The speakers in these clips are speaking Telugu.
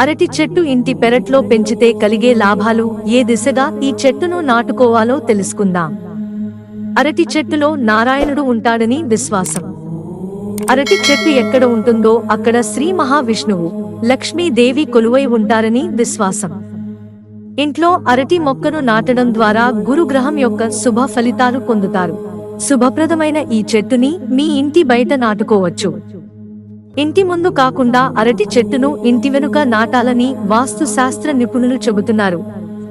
అరటి చెట్టు ఇంటి పెరట్లో పెంచితే కలిగే లాభాలు ఏ దిశగా ఈ చెట్టును నాటుకోవాలో తెలుసుకుందాం. అరటి చెట్టులో నారాయణుడు ఉంటాడని విశ్వాసం. అరటి చెట్టు ఎక్కడ ఉంటుందో అక్కడ శ్రీ మహావిష్ణువు లక్ష్మీదేవి కొలువై ఉంటారని విశ్వాసం. ఇంట్లో అరటి మొక్కను నాటడం ద్వారా గురుగ్రహం యొక్క శుభ ఫలితాలు పొందుతారు. శుభప్రదమైన ఈ చెట్టుని మీ ఇంటి బయట నాటుకోవచ్చు. ఇంటి ముందు కాకుండా అరటి చెట్టును ఇంటి వెనుక నాటాలని వాస్తు శాస్త్ర నిపుణులు చెబుతున్నారు.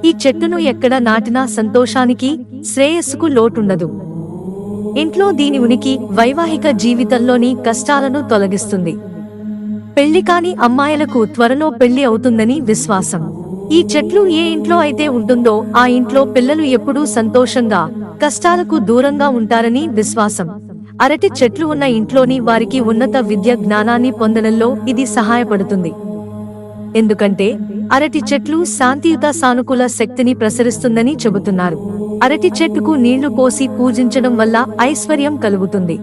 ఈ చెట్టును ఎక్కడ నాటినా సంతోషానికి శ్రేయస్సుకు లోటుండదు. ఇంట్లో దీని ఉనికి వైవాహిక జీవితంలోని కష్టాలను తొలగిస్తుంది. పెళ్ళి కాని అమ్మాయిలకు త్వరలో పెళ్ళి అవుతుందని విశ్వాసం. ఈ చెట్లు ఏ ఇంట్లో అయితే ఉంటుందో ఆ ఇంట్లో పిల్లలు ఎప్పుడూ సంతోషంగా కష్టాలకు దూరంగా ఉంటారని విశ్వాసం. అరటి చెట్లు ఉన్న ఇంట్లోని వారికి ఉన్నత విద్య జ్ఞానాన్ని పొందడంలో ఇది సహాయపడుతుంది. ఎందుకంటే అరటి చెట్లు శాంతియుత సానుకూల శక్తిని ప్రసరిస్తుందని చెబుతున్నారు. అరటి చెట్టుకు నీళ్ళు పోసి పూజించడం వల్ల ఐశ్వర్యం కలుగుతుంది.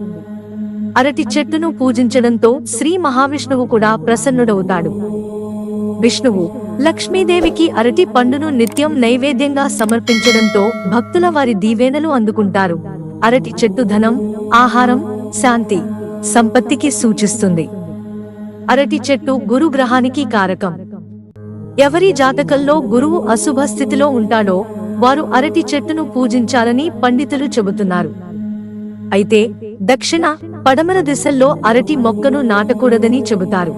అరటి చెట్టును పూజించడంతో శ్రీ మహావిష్ణువు కూడా ప్రసన్నుడవుతాడు. విష్ణువు లక్ష్మీదేవికి అరటి పండును నిత్యం నైవేద్యంగా సమర్పించడంతో భక్తుల వారి దీవెనలు అందుకుంటారు. అరటి చెట్టు ధనం ఆహారం శాంతి సంపత్తికి సూచిస్తుంది. అరటి చెట్టు గురు గ్రహానికి కారకం. ఎవరి జాతకంలో గురువు అశుభ స్థితిలో ఉంటాడో వారు అరటి చెట్టును పూజించాలని పండితులు చెబుతున్నారు. అయితే దక్షిణ పడమర దిశల్లో అరటి మొక్కను నాటకూడదని చెబుతారు.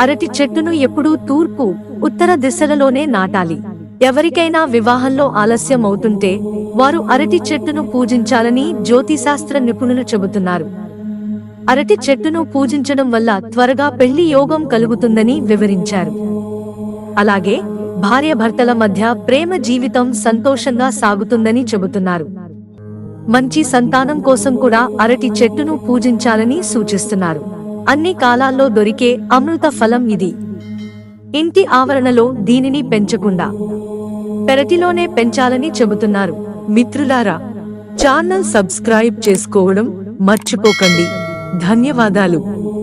అరటి చెట్టును ఎప్పుడూ తూర్పు ఉత్తర దిశలలోనే నాటాలి. ఎవరికైనా వివాహంలో ఆలస్యం అవుతుంటే వారు అరటి చెట్టును పూజించాలని జ్యోతిశాస్త్ర నిపుణులు చెబుతున్నారు. అరటి చెట్టును పూజించడం వల్ల త్వరగా పెళ్ళి యోగం కలుగుతుందని వివరించారు. అలాగే భార్యాభర్తల మధ్య ప్రేమ జీవితం సంతోషంగా సాగుతుందని చెబుతున్నారు. మంచి సంతానం కోసం కూడా అరటి చెట్టును పూజించాలని సూచిస్తున్నారు. అన్ని కాలాల్లో దొరికే అమృత ఫలం ఇది. ఇంటి ఆవరణలో దీనిని పెంచకుండా పెరటిలోనే పెంచాలని చెబుతున్నారు మిత్రులారా. ఛానల్ సబ్స్క్రైబ్ చేసుకోవడం మర్చిపోకండి. ధన్యవాదాలు.